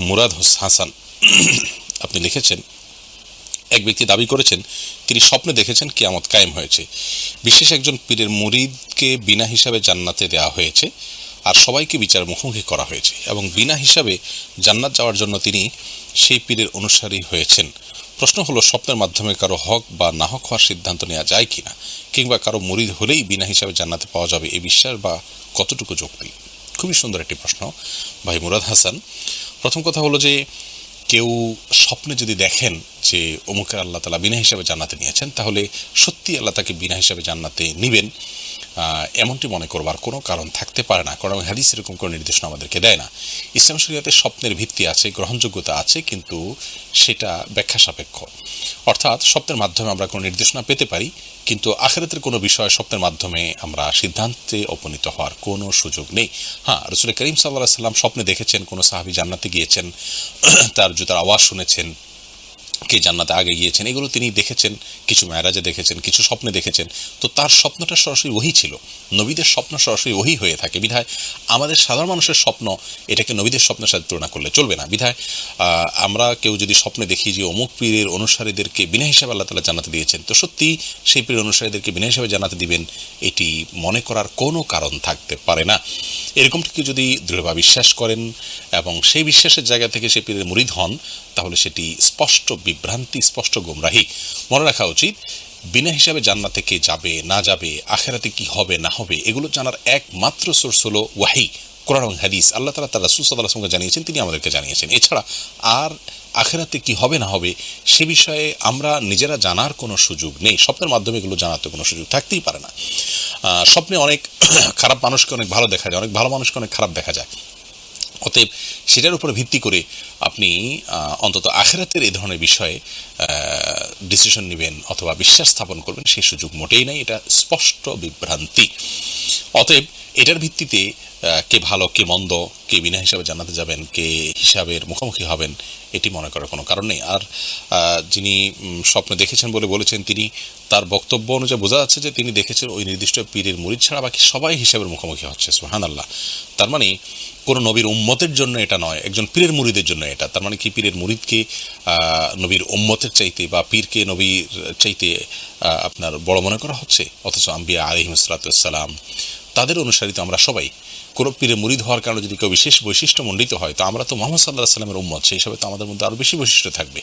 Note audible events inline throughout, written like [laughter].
মুরাদ হাসান। আপনি লিখেছেন এক ব্যক্তি দাবি করেছেন, তিনি স্বপ্নে দেখেছেন কিয়ামত কায়েম হয়েছে। বিশেষ একজন পীরের মুরিদকে বিনা হিসাবে জান্নাতে দেওয়া হয়েছে আর সবাইকে বিচার মুখোমুখি করা হয়েছে এবং বিনা হিসাবে জান্নাত যাওয়ার জন্য তিনি সেই পীরের অনুসারী হয়েছেন। প্রশ্ন হলো, স্বপ্নের মাধ্যমে কারও হক বা না হক হওয়ার সিদ্ধান্ত নেওয়া যায় কি না কিংবা কারও মুরিদ হলেই বিনা হিসাবে জান্নাতে পাওয়া যাবে এই বিশ্বাস বা কতটুকু যুক্তি খুবই সুন্দর একটি প্রশ্ন। ভাই মুরাদ হাসান প্রথম কথা হলো যে কেউ স্বপ্নে যদি দেখেন যে অমুকের আল্লাহ তালা বিনা হিসাবে জান্নাতে নিয়েছেন, তাহলে সত্যি আল্লাহ তাকে বিনা হিসাবে জান্নাতে নিবেন এমনটি মনে করবার কোনো কারণ থাকতে পারে না, কারণ হাদিস এরকম কোনো নির্দেশনা আমাদেরকে দেয় না। ইসলাম শরীয়তে স্বপ্নের ভিত্তি আছে, গ্রহণযোগ্যতা আছে, কিন্তু সেটা ব্যাখ্যা সাপেক্ষ। অর্থাৎ স্বপ্নের মাধ্যমে আমরা কোনো নির্দেশনা পেতে পারি, কিন্তু আখেরাতের কোনো বিষয় স্বপ্নের মাধ্যমে আমরা সিদ্ধান্তে উপনীত হওয়ার কোনো সুযোগ নেই। হ্যাঁ রসুল করিম সাল্লাহ সাল্লাম স্বপ্নে দেখেছেন, কোনো সাহাবি জান্নাতে গিয়েছেন, [clears throat] তার জুতার আওয়াজ শুনেছেন কে জান্নাতে আগে গিয়েছেন, এগুলো তিনি দেখেছেন, কিছু ম্যারাজে দেখেছেন, কিছু স্বপ্নে দেখেছেন। তো তার স্বপ্নটা সরাসরি ওহি ছিল। নবীদের স্বপ্ন সরাসরি ওহি হয়ে থাকে। বিধায় আমাদের সাধারণ মানুষের স্বপ্ন এটাকে নবীদের স্বপ্নের সাথে তুলনা করলে চলবে না। বিধায় আমরা কেউ যদি স্বপ্নে দেখি যে অমুক পীরের অনুসারীদেরকে বিনা হিসাবে আল্লাহ তালা জানাতে দিয়েছেন, তো সত্যি সেই পীরের অনুসারীদেরকে বিনা হিসাবে জানাতে দিবেন, এটি মনে করার কোনো কারণ থাকতে পারে না। এরকমটিকে যদি দৃঢ়ভাবে বিশ্বাস করেন এবং সেই বিশ্বাসের জায়গা থেকে সে পীরের মুরিদ হন তাহলে সেটি স্পষ্ট বিভ্রান্তি, স্পষ্ট গোমরাহি। মনে রাখা উচিত, বিনা হিসাবে জান্নাতে কে যাবে, না যাবে, আখেরাতে কি হবে, না হবে, এগুলো জানার একমাত্র সোর্স হলো ওয়াহি, কোরআন হাদিস। আল্লাহ তালা তার রাসুল সঙ্গে জানিয়েছেন, তিনি আমাদেরকে জানিয়েছেন। এছাড়া আর আখেরাতে কি হবে, না হবে, সে বিষয়ে আমরা নিজেরা জানার কোনো সুযোগ নেই। স্বপ্নের মাধ্যমে এগুলো জানার তো কোনো সুযোগ থাকতেই পারে না। স্বপ্নে অনেক [coughs] খারাপ মানুষকে অনেক ভালো দেখা যায়, অনেক ভালো মানুষকে অনেক খারাপ দেখা যায়। অতএব সেটার উপর ভিত্তি করে আপনি অন্তত আখেরাতের এই ধরনের বিষয়ে ডিসিশন নেবেন অথবা বিশ্বাস স্থাপন করবেন সেই সুযোগ মোটেই নাই, এটা স্পষ্ট বিভ্রান্তি। অতএব এটার ভিত্তিতে কে ভালো, কে মন্দ, কে বিনা হিসাবে জানাতে যাবেন, কে হিসাবের মুখোমুখি হবেন, এটি মনে করার কোনো কারণ নেই। আর যিনি স্বপ্ন দেখেছেন বলে বলেছেন, তিনি তার বক্তব্য অনুযায়ী বোঝা যাচ্ছে যে তিনি দেখেছেন ওই নির্দিষ্ট পীরের মুরিদ ছাড়া বাকি সবাই হিসাবের মুখোমুখি হচ্ছে সুহান আল্লাহ তার মানে কোনো নবীর উম্মতের জন্য এটা নয়, একজন পীরের মুরিদের জন্য এটা। তার মানে কি, পীরের মুরিদকে নবীর উম্মতের চাইতে বা পীরকে নবীর চাইতে আপনার বড় মনে করা হচ্ছে? অথচ আম্বিয়া আলিহিমসালাতাম তাদের অনুসারিত আমরা সবাই। কোনো পীরে মুরিদ হওয়ার কারণে যদি কেউ বিশেষ বৈশিষ্ট্য মণ্ডিত হয়, তো আমরা তো মোহাম্মদ সাল্লাহ সাল্লামের উম্মত, সেই হিসাবে তো আমাদের মধ্যে আরও বেশি বৈশিষ্ট্য থাকবে।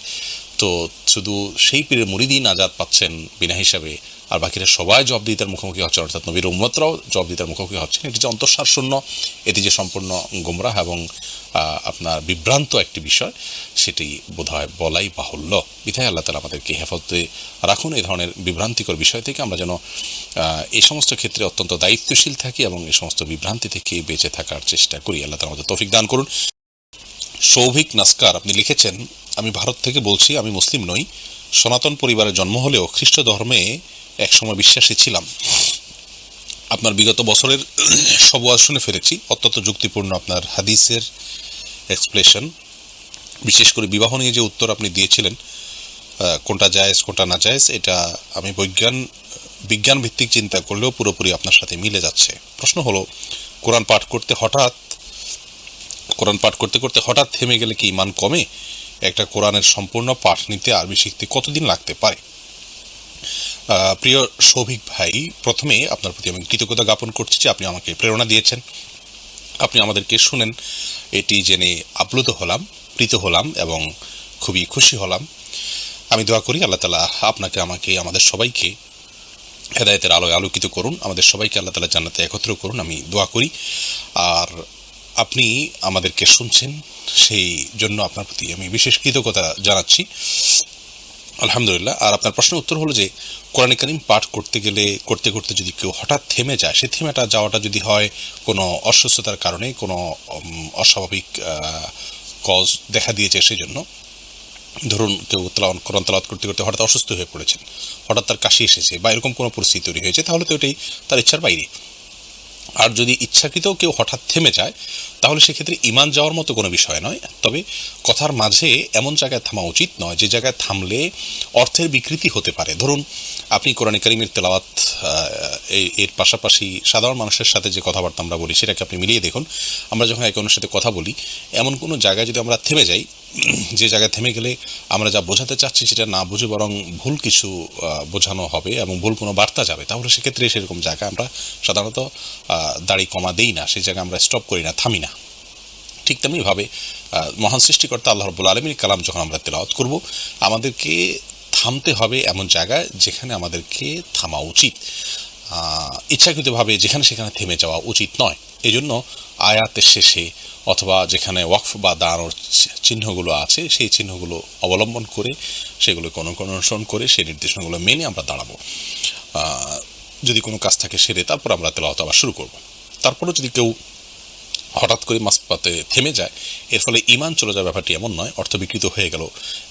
তো শুধু সেই পীরের মুরিদই নাজাদ পাচ্ছেন বিনা হিসাবে। আর বাকিরা সবাই জবাবদিহিতার মুখোমুখি হচ্ছেন অর্থাৎ নবীর উম্মতরাও জবাবদিহিতার মুখোমুখি হচ্ছেন এটি যে অন্তঃসার শূন্য এটি যে সম্পূর্ণ গোমরাহ এবং আপনার বিভ্রান্ত একটি বিষয়, সেটি বোধহয় বলাই বাহুল্য। বিধায় আল্লাহ তালা আমাদেরকে হেফাজতে রাখুন এই ধরনের বিভ্রান্তিকর বিষয় থেকে। আমরা যেন এই সমস্ত ক্ষেত্রে অত্যন্ত দায়িত্বশীল থাকি এবং এই সমস্ত বিভ্রান্তি থেকে বেঁচে থাকার চেষ্টা করি। আল্লাহ তালা আমাদের তৌফিক দান করুন। সৌভিক নাস্কার, আপনি লিখেছেন, আমি ভারত থেকে বলছি, আমি মুসলিম নই। সনাতন পরিবারে জন্ম হলেও খ্রিস্ট ধর্মে একসময় বিশ্বাসী ছিলাম। আপনার বিগত বছরের সব ওয়াজ শুনে ফেলেছি। অত্যন্ত যুক্তিপূর্ণ আপনার হাদিসের এক্সপ্লেশন বিশেষ করে বিবাহ নিয়ে যে উত্তর আপনি দিয়েছিলেন কোনটা জায়েজ, কোনটা না জায়েজ, এটা আমি বৈজ্ঞান বিজ্ঞান ভিত্তিক চিন্তা করলেও পুরোপুরি আপনার সাথে মিলে যাচ্ছে। প্রশ্ন হলো, কোরআন পাঠ করতে হঠাৎ, কোরআন পাঠ করতে করতে হঠাৎ থেমে গেলে কি ইমান কমে? একটা কোরআনের সম্পূর্ণ পাঠ নিতে আরবি শিখতে কতদিন লাগতে পারে? প্রিয় সৌভিক ভাই, প্রথমে আপনার প্রতি আমি কৃতজ্ঞতা জ্ঞাপন করছি যে আপনি আমাকে প্রেরণা দিয়েছেন। আপনি আমাদেরকে শুনেন, এটি জেনে আপ্লুত হলাম, প্রীত হলাম এবং খুবই খুশি হলাম। আমি দোয়া করি আল্লাহ তালা আপনাকে, আমাকে, আমাদের সবাইকে হেদায়তের আলোয় আলোকিত করুন, আমাদের সবাইকে আল্লাহ তালা জান্নাতে একত্র করুন, আমি দোয়া করি। আর আপনি আমাদেরকে শুনছেন, সেই জন্য আপনার প্রতি আমি বিশেষ কৃতজ্ঞতা জানাচ্ছি। আলহামদুলিল্লাহ। আর আপনার প্রশ্নের উত্তর হলো যে, কোরআন করিম পাঠ করতে গেলে, করতে করতে যদি কেউ হঠাৎ থেমে যায়, সে থেমেটা যাওয়াটা যদি হয়, কোনো অসুস্থতার কারণে, কোনো অস্বাভাবিক কজ দেখা দিয়েছে সেই জন্য ধরুন কেউ তেলাওয়াত, কোরআন তেলাওয়াত করতে করতে হঠাৎ অসুস্থ হয়ে পড়েছেন, হঠাৎ তার কাশি এসেছে বা এরকম কোনো পরিস্থিতি তৈরি হয়েছে, তাহলে তো এটাই তার ইচ্ছার বাইরে। আর যদি ইচ্ছাকৃত কেউ হঠাৎ থেমে যায়, তাহলে সেক্ষেত্রে ইমান যাওয়ার মতো কোনো বিষয় নয়। তবে কথার মাঝে এমন জায়গায় থামা উচিত নয়, যে জায়গায় থামলে অর্থের বিকৃতি হতে পারে। ধরুন, আপনি কোরআন করিমের তেলাওয়াত এর পাশাপাশি সাধারণ মানুষের সাথে যে কথাবার্তা আমরা বলি, সেটাকে আপনি মিলিয়ে দেখুন। আমরা যখন একে অন্যের সাথে কথা বলি, এমন কোনো জায়গায় যদি আমরা থেমে যাই, [clears throat] যে জায়গায় থেমে গেলে আমরা যা বোঝাতে চাচ্ছি সেটা না বুঝে বরং ভুল কিছু বোঝানো হবে এবং ভুল কোনো বার্তা যাবে, তাহলে সেক্ষেত্রে সেরকম জায়গায় আমরা সাধারণত দাড়ি কমা দেই না, সেই জায়গায় আমরা স্টপ করি না, থামি না। ঠিক তেমনিভাবে মহান সৃষ্টিকর্তা আল্লাহ রব্বুল আলমীর কালাম যখন আমরা তেলাওয়াত করব, আমাদেরকে থামতে হবে এমন জায়গায় যেখানে আমাদেরকে থামা উচিত। ইচ্ছাকৃতভাবে যেখানে সেখানে থেমে যাওয়া উচিত নয়। এজন্য আয়াতের শেষে অথবা যেখানে ওয়াকফ বা দাঁড়ানোর চিহ্নগুলো আছে, সেই চিহ্নগুলো অবলম্বন করে, সেগুলোকে অনুসরণ করে সেই নির্দেশনাগুলো মেনে আমরা দাঁড়াবো। যদি কোনো কাজ থাকে সেরে তারপর আমরা তেলাওয়াত আবার শুরু করব। তারপরেও যদি কেউ হঠাৎ করে মাসপাতে থেমে যায়। এর ফলে ইমান চলে যাওয়ার ব্যাপারটি এমন নয়, অর্থ বিকৃত হয়ে গেল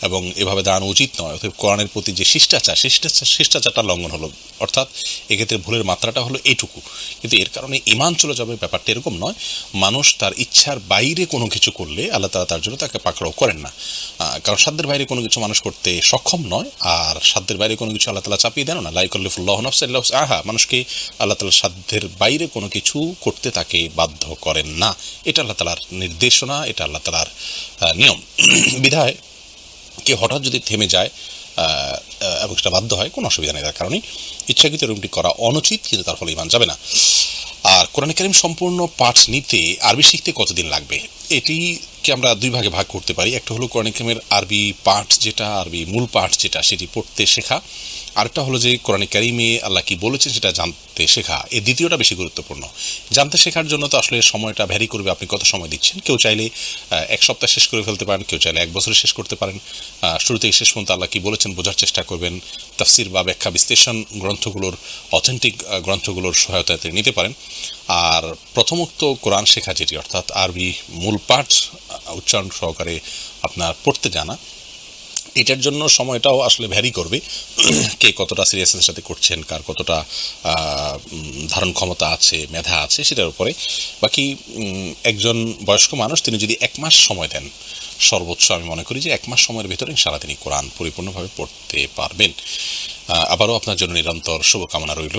এবং এভাবে দাঁড়ানো উচিত নয়। অর্থাৎ কোরআনের প্রতি যে শিষ্টাচার শিষ্টাচার, শিষ্টাচারটা লঙ্ঘন হলো। অর্থাৎ এক্ষেত্রে ভুলের মাত্রাটা হলো এইটুকু কিন্তু এর কারণে ইমান চলে যাবে ব্যাপারটা এরকম নয়, মানুষ তার ইচ্ছার বাইরে কোনো কিছু করলে আল্লাহ তালা তার জন্য তাকে পাকড়াও করেন না। কারণ সাধ্যের বাইরে কোনো কিছু মানুষ করতে সক্ষম নয়, আর সাধ্যের বাইরে কোনো কিছু আল্লাহ তালা চাপিয়ে দেন না। লাইকল্লিফুল্লাহ নফসাল্লাহ আহা মানুষকে আল্লাহ তালা সাধ্যের বাইরে কোনো কিছু করতে তাকে বাধ্য করেন না। এটা আল্লাহ তালার নির্দেশনা, এটা আল্লাহ তালার নিয়ম। [clears throat] বিধায় কেউ হঠাৎ যদি থেমে যায় এবং সেটা বাধ্য হয়, কোনো অসুবিধা নেই, তার কারণে ইচ্ছাকৃত রুমটি করা অনুচিত, কিন্তু তার ফলে ইমান যাবে না। আর কোরআন কারিম সম্পূর্ণ পাঠ নিতে আরবি শিখতে কতদিন লাগবে? এটিকে আমরা দুই ভাগে ভাগ করতে পারি। একটা হলো কোরআন আরবি পাঠ যেটা আরবি মূল পাঠ যেটা, সেটি পড়তে শেখা। আরেকটা হলো যে কোরআন কারিমে আল্লাহ কি বলেছেন সেটা জানতে শেখা। এই দ্বিতীয়টা বেশি গুরুত্বপূর্ণ। জানতে শেখার জন্য তো আসলে সময়টা ভ্যারি করবে, আপনি কত সময় দিচ্ছেন। কেউ চাইলে এক সপ্তাহ শেষ করে ফেলতে পারেন, কেউ চাইলে এক বছরে শেষ করতে পারেন। শুরু থেকে শেষ পর্যন্ত আল্লাহ কি বলেছেন বোঝার চেষ্টা করবেন। তাফসির বা ব্যাখ্যা বিশ্লেষণ গ্রন্থগুলোর অথেন্টিক গ্রন্থগুলোর সহায়তাতে নিতে পারেন। আর প্রথমোক্ত কোরআন শেখা যেটি, অর্থাৎ আরবি মূল পাঠ, উচ্চারণ সহকারে আপনার পড়তে জানা, এটার জন্য সময়টাও আসলে ভ্যারি করবে। কে কতটা সিরিয়াসনেস সাথে করছেন, কার কতটা ধারণ ক্ষমতা আছে, মেধা আছে, সেটার উপরে। বাকি একজন বয়স্ক মানুষ, তিনি যদি এক মাস সময় দেন, সর্বোচ্চ আমি মনে করি যে এক মাস সময়ের ভেতরে সারা তিনি কোরআন পরিপূর্ণভাবে পড়তে পারবেন। আবারও আপনার জন্য নিরন্তর শুভকামনা রইল।